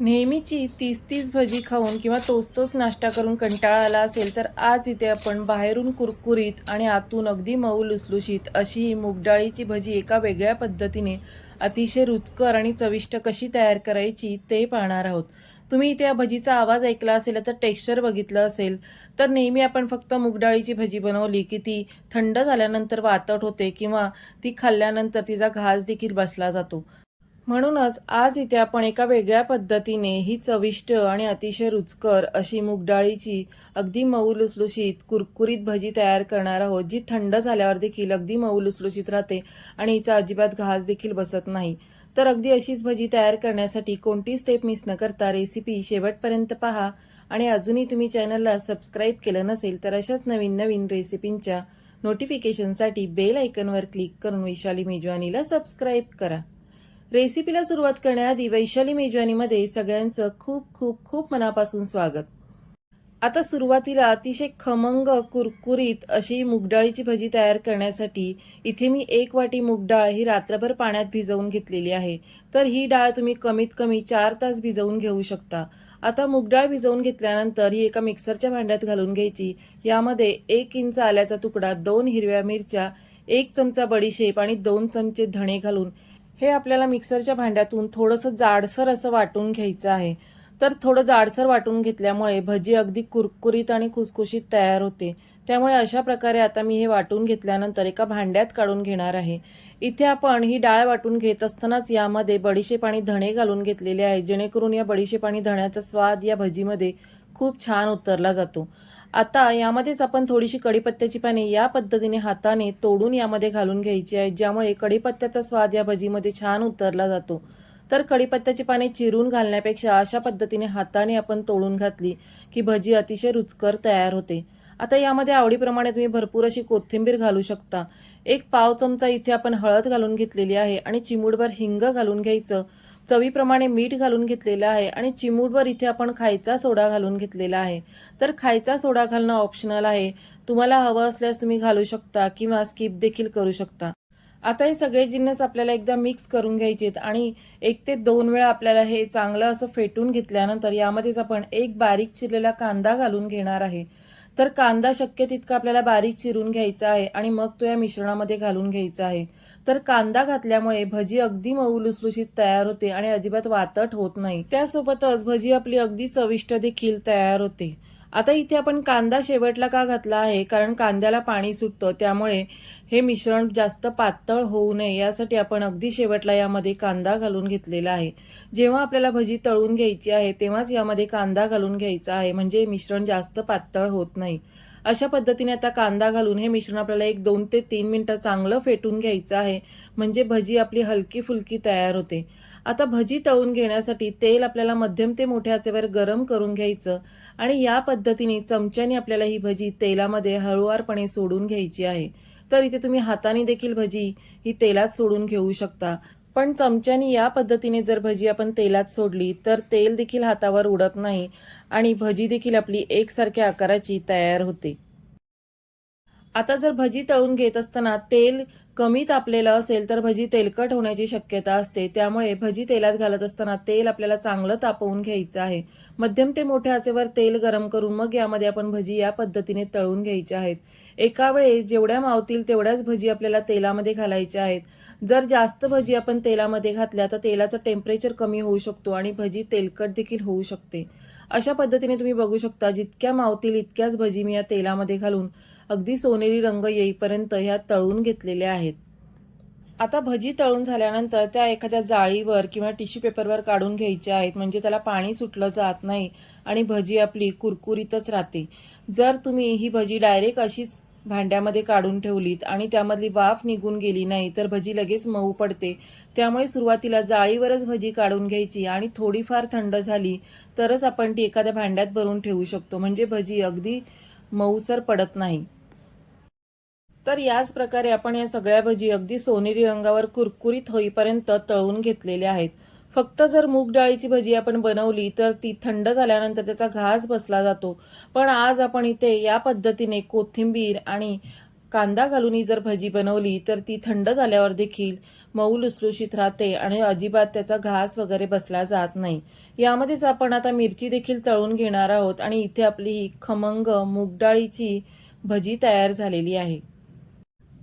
नेहमीची तीस तीस भजी खाऊन किंवा तोच तोच नाश्ता करून कंटाळा आला असेल तर आज इथे आपण बाहेरून कुरकुरीत आणि आतून अगदी मऊ लुसलुशीत अशी ही मूगडाळीची भजी एका वेगळ्या पद्धतीने अतिशय रुचकर आणि चविष्ट कशी तयार करायची ते पाहणार आहोत. तुम्ही इथे या भजीचा आवाज ऐकला असेल याचं टेक्स्चर बघितलं असेल तर नेहमी आपण फक्त मूगडाळीची भजी बनवली की ती थंड झाल्यानंतर वातट होते किंवा ती खाल्ल्यानंतर तिचा घास देखील बसला जातो. म्हणूनच आज इथे आपण एका वेगळ्या पद्धतीने ही चविष्ट आणि अतिशय रुचकर अशी मूगडाळीची अगदी मऊ लुसलुशीत कुरकुरीत भजी तयार करणार आहोत जी थंड झाल्यावर देखील अगदी मऊ लुसलुशीत राहते आणि हिचा अजिबात घास देखील बसत नाही. तर अगदी अशीच भजी तयार करण्यासाठी कोणती स्टेप मिस न करता रेसिपी शेवटपर्यंत पहा. आणि अजूनही तुम्ही चॅनलला सबस्क्राईब केलं नसेल तर अशाच नवीन नवीन रेसिपींच्या नोटिफिकेशनसाठी बेल आयकनवर क्लिक करून विशाली मेजवानीला सबस्क्राईब करा. रेसिपीला सुरुवात करण्याआधी वैशाली मेजवानीमध्ये सगळ्यांचं खूप खूप खूप मनापासून स्वागत. आता सुरुवातीला अतिशय खमंग कुरकुरीत अशी मुगडाळीची भजी तयार करण्यासाठी इथे मी एक वाटी मुगडाळ ही रात्रभर पाण्यात भिजवून घेतलेली आहे. तर ही डाळ तुम्ही कमीत कमी चार तास भिजवून घेऊ शकता. आता मुगडाळ भिजवून घेतल्यानंतर ही एका मिक्सरच्या भांड्यात घालून घ्यायची. यामध्ये एक इंच आल्याचा तुकडा दोन हिरव्या मिरच्या एक चमचा बडीशेप आणि दोन चमचे धणे घालून हे आपल्याला मिक्सरच्या भांड्यातून थोडंसं जाडसर असं वाटून घ्यायचं आहे. तर थोडं जाडसर वाटून घेतल्यामुळे भजी अगदी कुरकुरीत आणि खुसखुशीत तयार होते. त्यामुळे अशा प्रकारे आता मी हे वाटून घेतल्यानंतर एका भांड्यात काढून घेणार आहे. इथे आपण ही डाळ वाटून घेत असतानाच यामध्ये बडीशेप आणि धणे घालून घेतलेले आहे. जेणेकरून या बडीशेप आणि धण्याचा स्वाद या भजीमध्ये खूप छान उतरला जातो. आता यामध्येच आपण थोडीशी कढीपत्त्याची पाने या पद्धतीने हाताने तोडून यामध्ये घालून घ्यायची आहे ज्यामुळे कढीपत्त्याचा स्वाद या भजीमध्ये छान उतरला जातो. तर कढीपत्त्याची पाने चिरून घालण्यापेक्षा अशा पद्धतीने हाताने आपण तोडून घातली की भजी अतिशय रुचकर तयार होते. आता यामध्ये आवडीप्रमाणे तुम्ही भरपूर अशी कोथिंबीर घालू शकता. एक पाव चमचा इथे आपण हळद घालून घेतलेली आहे आणि चिमूडभर हिंग घालून घ्यायचं. चवीप्रमाणे मीठ घालून घेतलेलं आहे आणि चिमूटभर इथे आपण खायचा सोडा घालून घेतलेला आहे. तर खायचा सोडा घालणं ऑप्शनल आहे. तुम्हाला हवं असल्यास तुम्ही घालू शकता किंवा स्किप देखील करू शकता. आता हे सगळे जिन्नस आपल्याला एकदा मिक्स करून घ्यायचेत आणि एक ते दोन वेळा आपल्याला हे चांगलं असं फेटून घेतल्यानंतर यामध्येच आपण एक बारीक चिरलेला कांदा घालून घेणार आहे. तर कांदा शक्य तितका आपल्याला बारीक चिरून घ्यायचा आहे आणि मग तो या मिश्रणामध्ये घालून घ्यायचा आहे. तर कांदा घातल्यामुळे भजी अगदी मऊ लुसलुशीत तयार होते आणि अजिबात वातट होत नाही. त्यासोबतच भजी आपली अगदी चविष्ट देखील तयार होते. आता इथे आपण कांदा शेवटला का घातला आहे? कारण कांद्याला पाणी सुटतं त्यामुळे हे मिश्रण जास्त पातळ होऊ नये. यासाठी आपण अगदी शेवटला यामध्ये कांदा घालून घेतलेला आहे. जेव्हा आपल्याला भजी तळून घ्यायची आहे तेव्हाच यामध्ये कांदा घालून घ्यायचा आहे. म्हणजे मिश्रण जास्त पातळ होत नाही. अशा पद्धतीने आता कांदा घालून हे मिश्रण आपल्याला एक दोन ते तीन मिनटं चांगलं फेटून घ्यायचं आहे. म्हणजे भजी आपली हलकी फुलकी तयार होते. आता भजी तळून घेण्यासाठी तेल आपल्याला मध्यम ते मोठ्या आचेवर गरम करून घ्यायचं आणि या पद्धतीने चमच्याने आपल्याला ही भजी तेलामध्ये हळुवारपणे सोडून घ्यायची आहे. तर इथे तुम्ही हाताने देखील भजी ही तेलात सोडून घेऊ शकता. पण चमच्यानी या पद्धतीने जर भजी आपण तेलात सोडली तर तेल देखील हातावर उडत नाही आणि भजी देखील आपली एकसारख्या आकाराची तयार होते. आता जर भजी तळून घेत असताना तेल कमी तापलेलं असेल तर भजी तेलकट होण्याची शक्यता असते. त्यामुळे भजी तेलात घालत असताना तेल आपल्याला चांगलं तापवून घ्यायचं आहे. मध्यम ते मोठ्या आचेवर तेल गरम करून मग यामध्ये आपण भजी या पद्धतीने तळून घ्यायच्या आहेत. एका वेळेस जेवढ्या मावतील तेवढ्याच भजी आपल्याला तेलामध्ये घालायच्या आहेत. जर जास्त भजी आपण तेलामध्ये घातल्या तर तेलाचं टेम्परेचर कमी होऊ शकतो आणि भजी तेलकट देखील होऊ शकते. अशा पद्धतीने तुम्ही बघू शकता जितक्या मावतील इतक्याच भजी मी या तेलामध्ये घालून अगदी सोनेरी रंग येईपर्यंत ह्या तळून घेतलेल्या आहेत. आता भजी तळून झाल्यानंतर त्या एखाद्या जाळीवर किंवा टिश्यू पेपरवर काढून घ्यायच्या आहेत. म्हणजे त्याला पाणी सुटलं जात नाही आणि भजी आपली कुरकुरीतच राहते. जर तुम्ही ही भजी डायरेक्ट अशीच भांड्यामध्ये काढून ठेवलीत आणि त्यामधली वाफ निघून गेली नाही तर भजी लगेच मऊ पडते. त्यामुळे सुरुवातीला जाळीवरच भजी काढून घ्यायची आणि थोडीफार थंड झाली तरच आपण ती एखाद्या भांड्यात भरून ठेवू शकतो. म्हणजे भजी अगदी मऊसर पडत नाही. तर याच प्रकारे आपण या सगळ्या भजी अगदी सोनेरी रंगावर कुरकुरीत होईपर्यंत तळून घेतलेल्या आहेत. फक्त जर मूग डाळीची भजी आपण बनवली तर ती थंड झाल्यानंतर त्याचा घास बसला जातो. पण आज आपण इथे या पद्धतीने कोथिंबीर आणि कांदा घालून ही जर भजी बनवली तर ती थंड झाल्यावर देखील मऊ लुसलुशीत राहते आणि अजिबात त्याचा घास वगैरे बसला जात नाही. यामध्येच आपण आता मिरची देखील तळून घेणार आहोत आणि इथे आपली ही खमंग मूगडाळीची भजी तयार झालेली आहे.